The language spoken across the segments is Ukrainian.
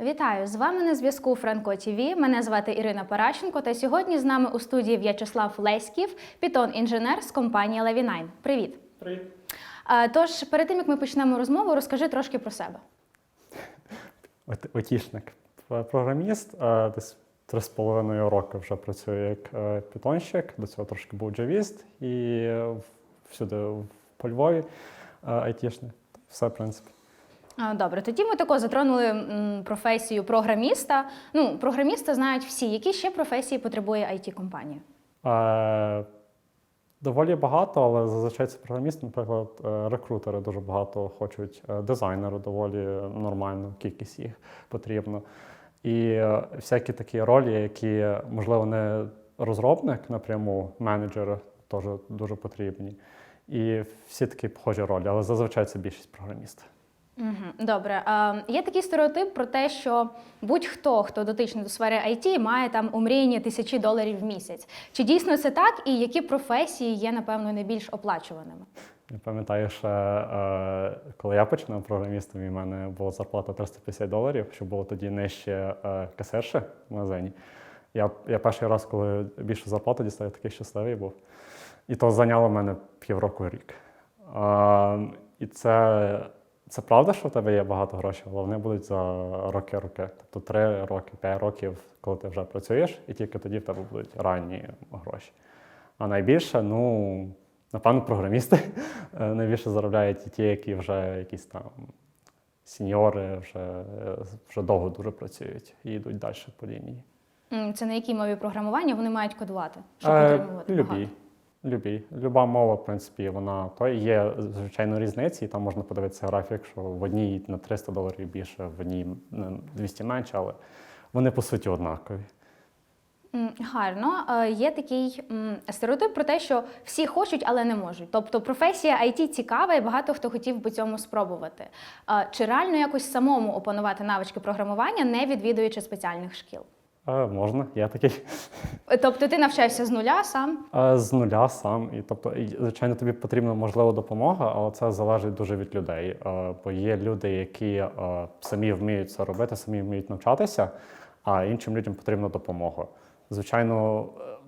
Вітаю! З вами на зв'язку Франко ТВ. Мене звати Ірина Паращенко. Та сьогодні з нами у студії В'ячеслав Леськів, пітон-інженер з компанії Лавінайн. Привіт! Привіт. Тож, перед тим як ми почнемо розмову, розкажи трошки про себе. От- Отішник. Програміст десь три з половиною роки вже працюю як е, питонщик. До цього трошки був джавіст і е, всюди в- по Львові е, айтішник. Все, в принципі. Добре, тоді ми тако затронули професію програміста. Ну, програміста знають всі. Які ще професії потребує it компанія Е, Доволі багато, але зазвичай це програміст, наприклад, е, рекрутери дуже багато хочуть, е, дизайнери доволі нормально, кількість їх потрібно. І е, всякі такі ролі, які, можливо, не розробник напряму, менеджери теж дуже потрібні. І всі такі похожі ролі, але зазвичай це більшість програмістів. Добре. А, є такий стереотип про те, що будь-хто, хто дотичний до сфери IT, має там умріяні тисячі доларів в місяць. Чи дійсно це так, і які професії є, напевно, найбільш оплачуваними? Я пам'ятаю, що е, коли я починав програмістом, і в мене була зарплата 350 доларів, що було тоді нижче е, касирши в магазині. Я, я перший раз, коли більше зарплати дістав, я такий щасливий був. І то зайняло мене півроку рік. Е, і це, це правда, що в тебе є багато грошей, але вони будуть за роки-роки. Тобто три роки, п'ять років, коли ти вже працюєш, і тільки тоді в тебе будуть ранні гроші. А найбільше, ну, напевно, програмісти е, найбільше заробляють і ті, які вже якісь там сеньори, вже, вже довго дуже працюють і йдуть далі по лінії. Це на якій мові програмування вони мають кодувати, щоб Е, отримувати любі. Багато? Любі. Люба мова, в принципі, вона то є, звичайно, різниці, і там можна подивитися графік, що в одній на 300 доларів більше, в одній на 200 менше, але вони по суті однакові. Гарно. Е, Є такий м, стереотип про те, що всі хочуть, але не можуть. Тобто професія IT цікава, і багато хто хотів би цьому спробувати. Е, Чи реально якось самому опанувати навички програмування, не відвідуючи спеціальних шкіл? Е, можна, є такий. Тобто ти навчався з нуля сам? Е, З нуля сам. І, тобто, і, звичайно, тобі потрібна можливо допомога, але це залежить дуже від людей. Е, Бо є люди, які е, самі вміють це робити, самі вміють навчатися, а іншим людям потрібна допомога. Звичайно,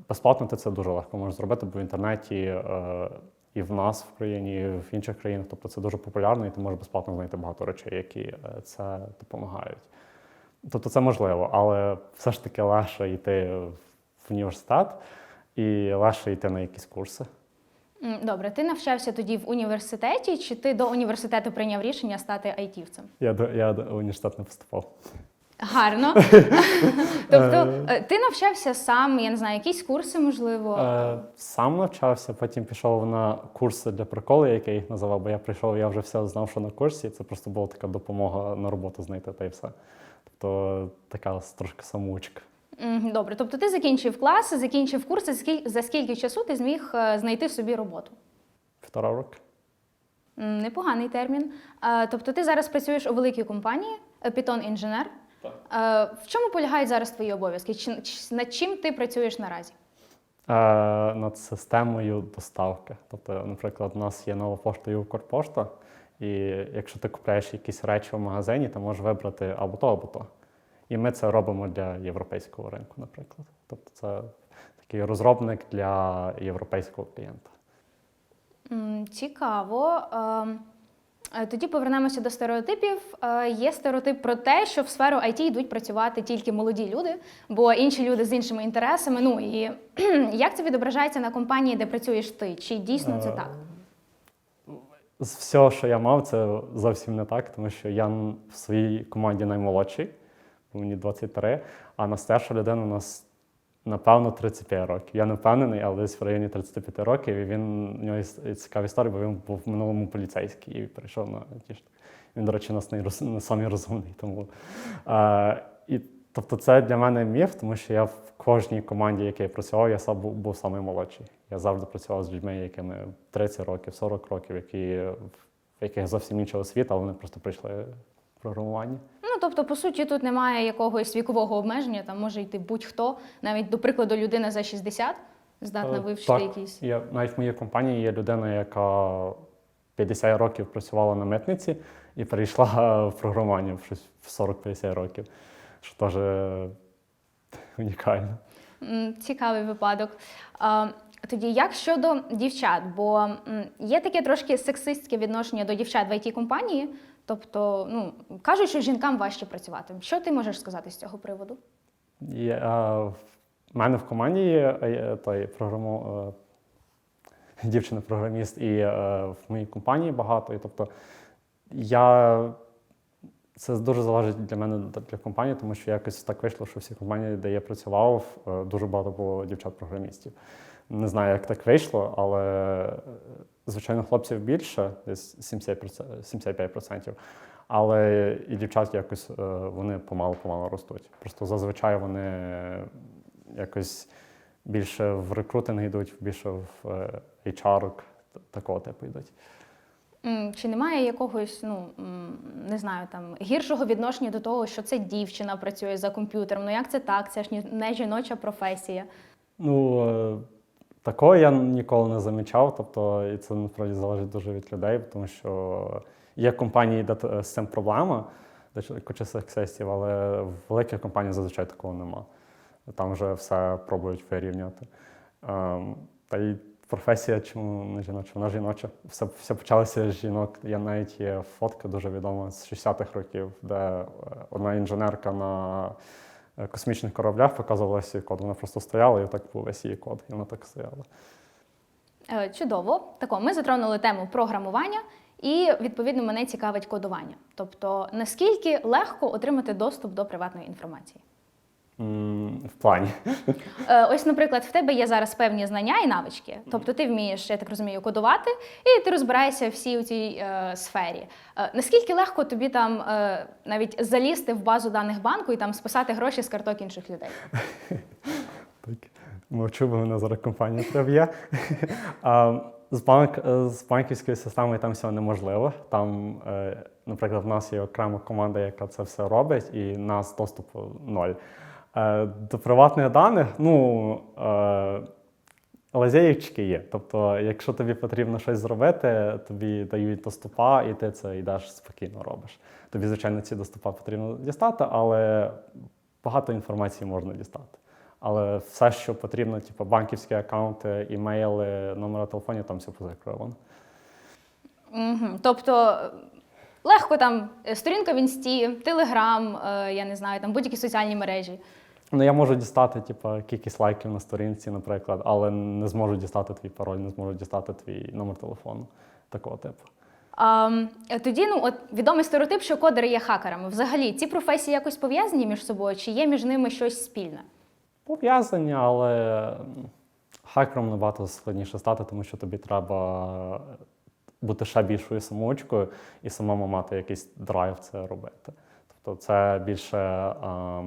безплатно ти це дуже легко можеш зробити, бо в інтернеті е, і в нас в країні, і в інших країнах, тобто це дуже популярно, і ти можеш безплатно знайти багато речей, які е, це допомагають. Тобто це можливо, але все ж таки легше йти в університет і легше йти на якісь курси. Добре, ти навчався тоді в університеті, чи ти до університету прийняв рішення стати айтівцем? Я до я до університету не поступав. Гарно. тобто е, ти навчався сам, я не знаю, якісь курси, можливо. Е, сам навчався, потім пішов на курси для приколу, як я їх називав, бо я прийшов, я вже все знав, що на курсі. Це просто була така допомога на роботу знайти та й все. Тобто така трошки самоучка. Добре, тобто ти закінчив клас, закінчив курси. За скільки часу ти зміг е, знайти собі роботу? Півтора року. Непоганий термін. Е, Тобто ти зараз працюєш у великій компанії, Python інженер. Так. Е, В чому полягають зараз твої обов'язки? Над чим ти працюєш наразі? Е, над системою доставки. Тобто, наприклад, у нас є нова пошта і Укрпошта, і якщо ти купляєш якісь речі в магазині, ти можеш вибрати або то, або то. І ми це робимо для європейського ринку, наприклад. Тобто, це такий розробник для європейського клієнта. Цікаво. Ем, е, Тоді повернемося до стереотипів. Е, Є стереотип про те, що в сферу IT йдуть працювати тільки молоді люди, бо інші люди з іншими інтересами. Ну і як це відображається на компанії, де працюєш ти? Чи дійсно це Е, так? З всього, що я мав, це зовсім не так, тому що я в своїй команді наймолодший, бо мені 23, а на старша людина у нас, напевно, 35 років. Я не впевнений, але десь в районі 35 років. І він у нього цікава історія, бо він був в минулому поліцейський і перейшов на ті ж. Він, до речі, у нас найроз... не самий розумний. Тому, і, тобто, це для мене міф, тому що я в кожній команді, в якій я працював, я сам був, був самий молодший. Я завжди працював з людьми, якими 30 років, 40 років, які в яких зовсім інша освіта, але вони просто прийшли в програмування. Ну тобто, по суті, тут немає якогось вікового обмеження. Там може йти будь-хто, навіть до прикладу, людина за 60 здатна Е, вивчити так. якісь. Я, навіть в моїй компанії є людина, яка 50 років працювала на митниці, і перейшла в програмування в 40-50 років, що теж е, унікально. Цікавий випадок. Тоді як щодо дівчат? Бо є таке трошки сексистське відношення до дівчат в it компанії Тобто, ну кажуть, що жінкам важче працювати. Що ти можеш сказати з цього приводу? І, е, в мене в команді є е, той програму, е, дівчина-програміст, і е, в моїй компанії багато. І, тобто я це дуже залежить для мене для компанії, тому що якось так вийшло, що всі компанії, де я працював, е, дуже багато було дівчат-програмістів. Не знаю, як так вийшло, але е, звичайно хлопців більше, десь 70%, 75%. Але і дівчат якось е, вони помалу-помалу ростуть. Просто зазвичай вони якось більше в рекрутинг йдуть, більше в HR такого типу йдуть. Чи немає якогось, ну не знаю, там гіршого відношення до того, що це дівчина працює за комп'ютером? Ну як це так? Це ж не жіноча професія. Ну, е, такого я ніколи не замічав, тобто, і це насправді залежить дуже від людей, тому що є компанії, де з цим проблема, де ч- куча сексистів, але в великих компаніях зазвичай такого нема. Там вже все пробують вирівняти. Ем, та й професія чому не жіноча? Вона жіноча. Все, все почалося з жінок. Я навіть є фотка дуже відома з 60-х років, де е, одна інженерка на е, космічних кораблях показувала свій код. Вона просто стояла і так був весь її код, і вона так стояла. Е, Чудово. Тако, ми затронули тему програмування, і відповідно мене цікавить кодування. Тобто, наскільки легко отримати доступ до приватної інформації? В плані. Е, Ось, наприклад, в тебе є зараз певні знання і навички. Тобто, ти вмієш, я так розумію, кодувати, і ти розбираєшся всі у цій е, сфері. Е, наскільки легко тобі там е, навіть залізти в базу даних банку і там списати гроші з карток інших людей? Так, мовчу, бо мене зараз компанія приб'є. З, банк, е, з банківською системою там все неможливо. Там, е, наприклад, в нас є окрема команда, яка це все робить, і нас доступу ноль. Е, До приватних даних, ну. е, Лазєєчки є. Тобто, якщо тобі потрібно щось зробити, тобі дають доступа, і ти це йдеш спокійно робиш. Тобі, звичайно, ці доступа потрібно дістати, але багато інформації можна дістати. Але все, що потрібно, типу банківські аккаунти, імейли, номери телефонів, там все позакривано. Угу. Тобто легко там е, сторінка в інсті, телеграм, я не знаю, там будь-які соціальні мережі. Ну, я можу дістати, типу, кількість лайків на сторінці, наприклад, але не зможу дістати твій пароль, не зможу дістати твій номер телефону. Такого типу. А, е, тоді ну от відомий стереотип, що кодери є хакерами. Взагалі, ці професії якось пов'язані між собою, чи є між ними щось спільне? Пов'язані, але хакером набагато складніше стати, тому що тобі треба бути ще більшою самоучкою і самому мати якийсь драйв це робити. Тобто це більше а,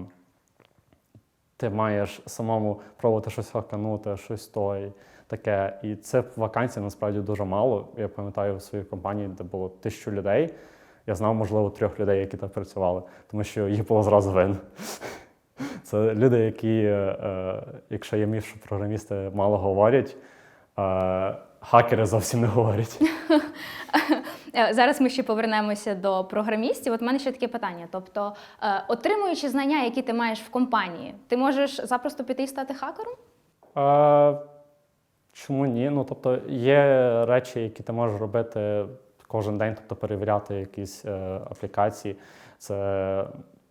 ти маєш самому пробувати щось хаканути, щось той таке. І це вакансій насправді дуже мало. Я пам'ятаю в своїй компанії, де було тисячу людей. Я знав, можливо, трьох людей, які так працювали, тому що їх було зразу видно. Це люди, які, е, якщо я міг, що програмісти мало говорять, е, хакери зовсім не говорять. Е, Зараз ми ще повернемося до програмістів. От в мене ще таке питання. Тобто, е, отримуючи знання, які ти маєш в компанії, ти можеш запросто піти і стати хакером? Е, чому ні? Ну, тобто, є речі, які ти можеш робити кожен день, тобто перевіряти якісь е, аплікації. Це,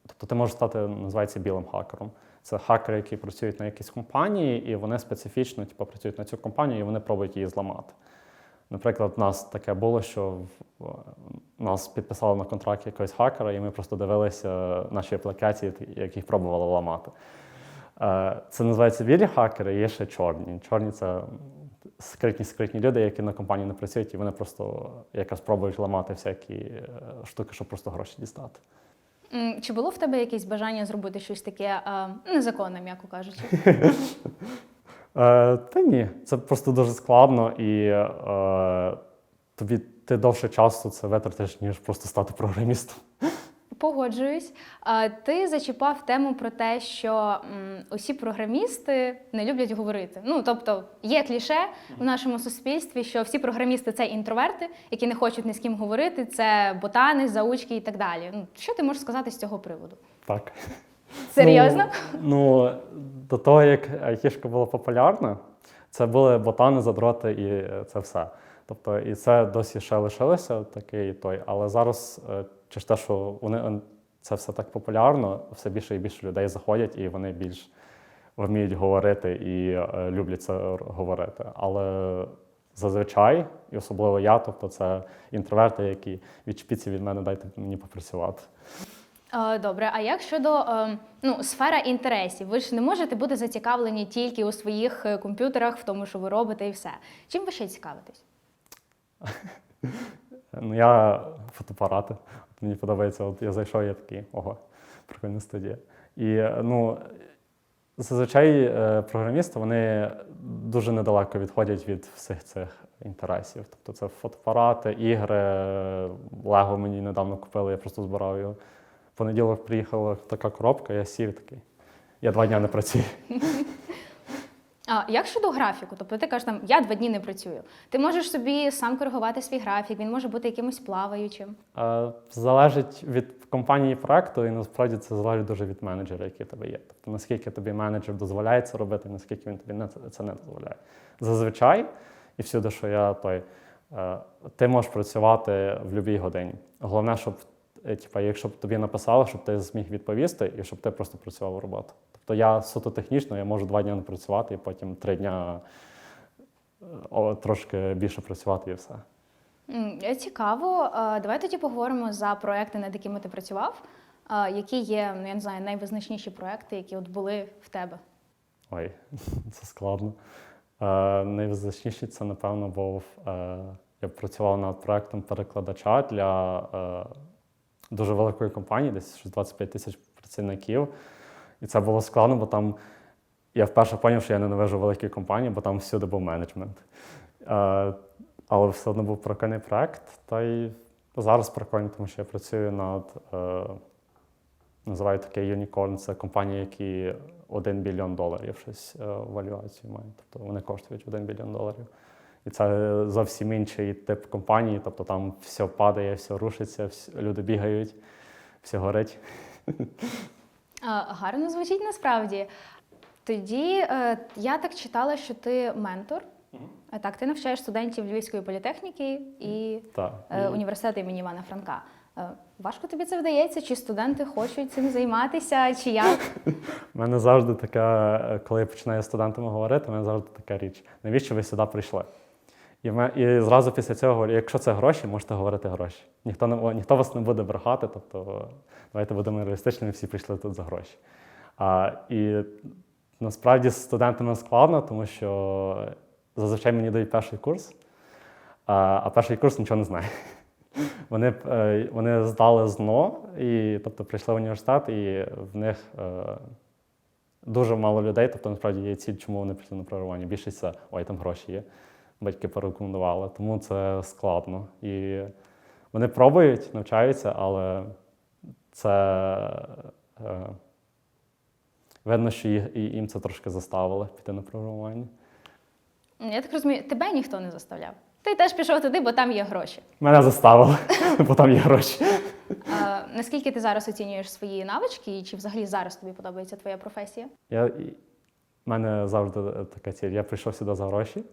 тобто, ти можеш стати, називається білим хакером. Це хакери, які працюють на якійсь компанії, і вони специфічно типу, працюють на цю компанію, і вони пробують її зламати. Наприклад, в нас таке було, що нас підписали на контракт якогось хакера, і ми просто дивилися наші аплікації, як їх пробували ламати. Е, Це називається білі хакери, є ще чорні. Чорні це скритні скритні люди, які на компанії не працюють, і вони просто якраз пробують ламати всякі е, штуки, щоб просто гроші дістати. Чи було в тебе якесь бажання зробити щось таке е, незаконне, м'яко кажучи? Е, та ні, це просто дуже складно, і е, тобі ти довше часу це витратиш, ніж просто стати програмістом. погоджуюсь. Ти зачіпав тему про те, що усі програмісти не люблять говорити. Ну тобто є кліше в нашому суспільстві, що всі програмісти це інтроверти, які не хочуть ні з ким говорити, це ботани, заучки і так далі. Ну, що ти можеш сказати з цього приводу? Так. Серйозно? Ну, ну до того, як айтішка була популярна, це були ботани, задроти і е, це все. Тобто, і це досі ще лишилося такий той. Але зараз, е, через те, що вони е, це все так популярно, все більше і більше людей заходять, і вони більш вміють говорити і люблять це говорити. Але зазвичай, і особливо я, тобто це інтроверти, які відчепіться від мене, дайте мені попрацювати. Е, Добре, а як щодо е, ну, сфера інтересів? Ви ж не можете бути зацікавлені тільки у своїх е, комп'ютерах, в тому, що ви робите, і все. Чим ви ще цікавитесь? Ну, я фотоапарати. Мені подобається, от я зайшов, я такий, ого, прикольна студія. І ну, зазвичай програмісти вони дуже недалеко відходять від всіх цих інтересів. Тобто це фотоапарати, ігри, Лего мені недавно купили, я просто збирав його. В понеділок приїхала така коробка, я сів такий. Я два дні не працюю. А як щодо графіку? Тобто ти кажеш, там я два дні не працюю. Ти можеш собі сам коригувати свій графік, він може бути якимось плаваючим. Е, Залежить від компанії проекту, і насправді це залежить дуже від менеджера, який тебе є. Тобто наскільки тобі менеджер дозволяє це робити, наскільки він тобі не це не дозволяє. Зазвичай, і всюди, що я той, е, ти можеш працювати в будь-якій годині. Головне, щоб типа, якщо б тобі написали, щоб ти зміг відповісти, і щоб ти просто працював роботу. Тобто я суто технічно, я можу два дні не працювати, і потім три дня е, о, трошки більше працювати і все. Е, Цікаво. Е, Давай тоді поговоримо за проекти, над якими ти працював. Е, Які є, ну я не знаю, найвизначніші проекти, які от були в тебе? Ой, це складно. Е, найвизначніший це, напевно, був. Е, я працював над проектом перекладача для е, дуже великої компанії, десь 25 тисяч працівників. І це було складно, бо там я вперше зрозумів, що я ненавижу великі компанії, бо там всюди був менеджмент. Е, але все одно був прикольний проект. Та й зараз прикольно, тому що я працюю над. Е, Називають таке Unicorn, це компанії, які 1 біліон доларів щось е, валюацію мають. Тобто вони коштують 1 біліон доларів. І це зовсім інший тип компанії, тобто там все падає, все рушиться, люди бігають, все горить. Гарно звучить насправді. Тоді е, я так читала, що ти ментор. Так, ти навчаєш студентів Львівської політехніки і е, університету імені Івана Франка. Е, важко тобі це вдається? Чи студенти хочуть цим займатися, чи як? У мене завжди така, коли я починаю з студентами говорити, у мене завжди така річ. Навіщо ви сюди прийшли? І, мене- і зразу після цього говорю, якщо це гроші, можете говорити гроші. Ніхто, не, ніхто вас не буде брехати, тобто давайте будемо реалістичними, всі прийшли тут за гроші. А, і насправді з студентами складно, тому що зазвичай мені дають перший курс, а, а перший курс нічого не знає. Вони, е, вони здали ЗНО, і тобто прийшли в університет, і в них е, дуже мало людей. Тобто, насправді є ціль, чому вони прийшли на програмування. Більшість це ой, там гроші є. Батьки порекомендували, тому це складно. І вони пробують, навчаються, але це е, видно, що їм це трошки заставило піти на програмування. Я так розумію, тебе ніхто не заставляв. Ти теж пішов туди, бо там є гроші. Мене заставили, бо там є гроші. Е, наскільки ти зараз оцінюєш свої навички, і чи взагалі зараз тобі подобається твоя професія? Я, і- мене завжди така ціль. Я прийшов сюди за гроші,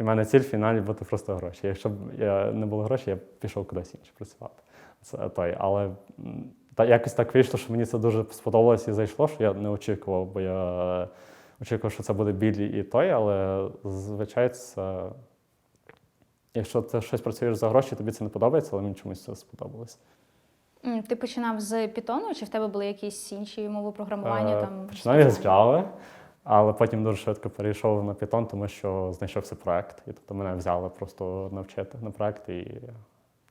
і в мене ціль в фіналі бути просто гроші. Якщо б я не було грошей, я б пішов кудись інше працювати. Це той. Але та, якось так вийшло, що мені це дуже сподобалось і зайшло, що я не очікував, бо я очікував, що це буде білі і той, але звичайно, це. Якщо ти щось працюєш за гроші, тобі це не подобається, але мені чомусь це сподобалось. Ти починав з Python, чи в тебе були якісь інші мови програмування? Е, там, Починав я з Java, але потім дуже швидко перейшов на Python, тому що знайшовся проект. І тобто мене взяли просто навчити на проект, і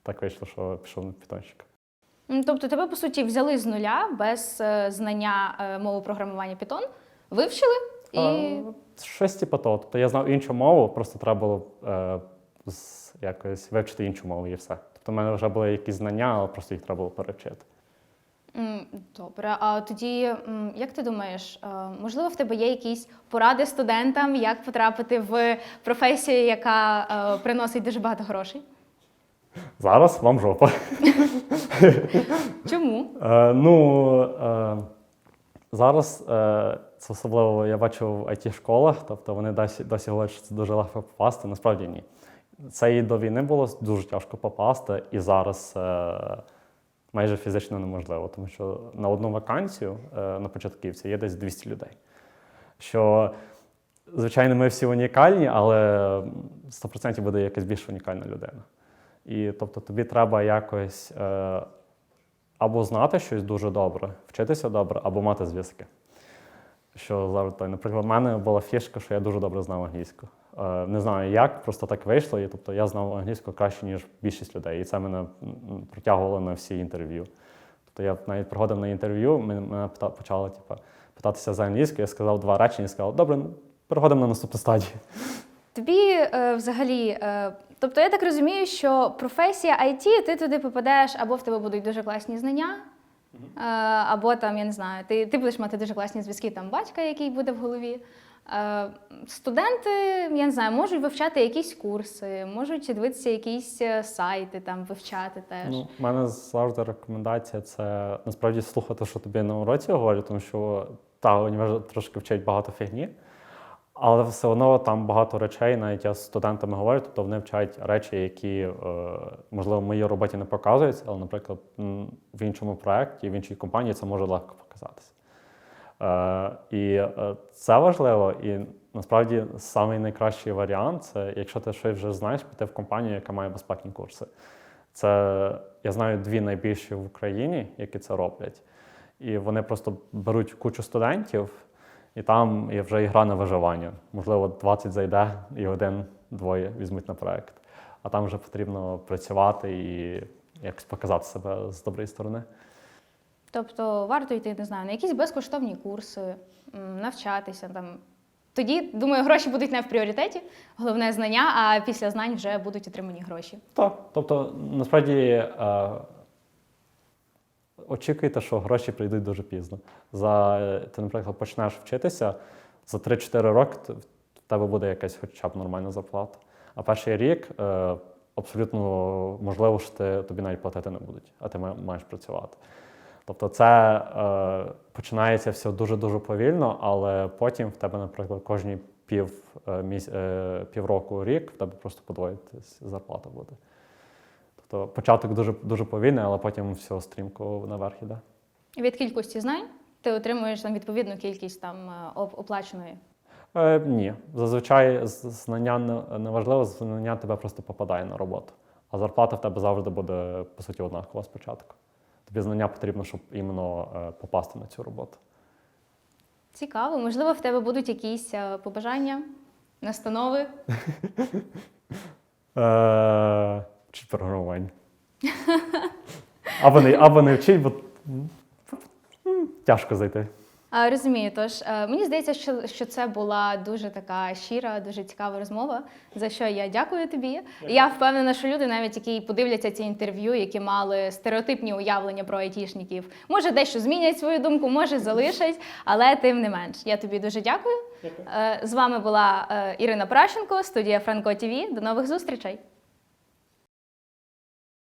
так вийшло, що пішов на питончик. Тобто тебе, по суті, взяли з нуля без е, знання е, мови програмування Python, вивчили і. А, щось типу того. Тобто я знав іншу мову, просто треба було е, якось вивчити іншу мову і все. Тобто в мене вже були якісь знання, але просто їх треба було перевчити. Добре, а тоді, як ти думаєш, е, можливо, в тебе є якісь поради студентам, як потрапити в професію, яка е, приносить дуже багато грошей? Зараз вам жопа. Чому? Е, ну, е, зараз е, це особливо я бачу в IT-школах, тобто вони досі, досі говорять, що це дуже легко попасти. Насправді ні. Це і до війни було дуже тяжко попасти, і зараз е, майже фізично неможливо, тому що на одну вакансію е, на початківці є десь 200 людей. Що, звичайно, ми всі унікальні, але 100% буде якась більш унікальна людина. І тобто тобі треба якось. Е, або знати щось дуже добре, вчитися добре, або мати зв'язки. Що завжди, наприклад, в мене була фішка, що я дуже добре знав англійську. Е, Не знаю як, просто так вийшло. І, тобто я знав англійську краще, ніж більшість людей. І це мене м, притягувало на всі інтерв'ю. Тобто я навіть приходив на інтерв'ю, мене мене почали типу, питатися за англійську, я сказав два речення і сказав, добре, ну, переходимо на наступну стадію. Тобі е, взагалі, е, тобто я так розумію, що професія IT, ти туди попадеш, або в тебе будуть дуже класні знання, е, або там, я не знаю, ти, ти будеш мати дуже класні зв'язки, там батька, який буде в голові. Е, студенти, я не знаю, можуть вивчати якісь курси, можуть дивитися якісь е, сайти, там вивчати теж. Ну, у мене завжди рекомендація це насправді слухати, що тобі на уроці говорять, тому що та універ трошки вчить багато фігні, але все одно там багато речей, навіть я з студентами говорю, тобто вони вчать речі, які, е, можливо, в моїй роботі не показуються, але, наприклад, в іншому проєкті, в іншій компанії це може легко показатися. Е, і е, це важливо, і насправді самий найкращий варіант це, якщо ти щось вже знаєш, піти в компанію, яка має безплатні курси. Це я знаю дві найбільші в Україні, які це роблять. І вони просто беруть кучу студентів, і там є вже гра на виживання. Можливо, 20 зайде і один-двоє візьмуть на проект. А там вже потрібно працювати і якось показати себе з доброї сторони. Тобто варто йти, не знаю, на якісь безкоштовні курси, навчатися там. Тоді, думаю, гроші будуть не в пріоритеті, головне знання, а після знань вже будуть отримані гроші. Так, тобто, насправді е, очікуйте, що гроші прийдуть дуже пізно. За, е, ти, наприклад, почнеш вчитися за 3-4 роки, в тебе буде якась хоча б нормальна зарплата. А перший рік е, абсолютно можливо, що ти, тобі навіть платити не будуть, а ти маєш працювати. Тобто це е, починається все дуже-дуже повільно, але потім в тебе, наприклад, кожні пів, е, міс, е, півроку рік в тебе просто подвоїтись зарплата буде. Тобто початок дуже, дуже повільний, але потім все стрімко наверх іде. Від кількості знань ти отримуєш там відповідну кількість там е, оплаченої. Е, ні, зазвичай знання не- не важливо, знання тебе просто попадає на роботу. А зарплата в тебе завжди буде, по суті, однакова спочатку. Тобі знання потрібно, щоб іменно е, попасти на цю роботу. Цікаво, можливо, в тебе будуть якісь е, побажання, настанови. Е, вчить програмування. Або не, або не вчить, бо тяжко зайти. А, Розумію, тож е, мені здається, що, що це була дуже така щира, дуже цікава розмова, за що я дякую тобі. Я впевнена, що люди, навіть які подивляться ці інтерв'ю, які мали стереотипні уявлення про айтішників, може дещо змінять свою думку, може залишать, але тим не менш. Я тобі дуже дякую. Е, З вами була е, Ірина Пращенко, студія Франко ТВ. До нових зустрічей.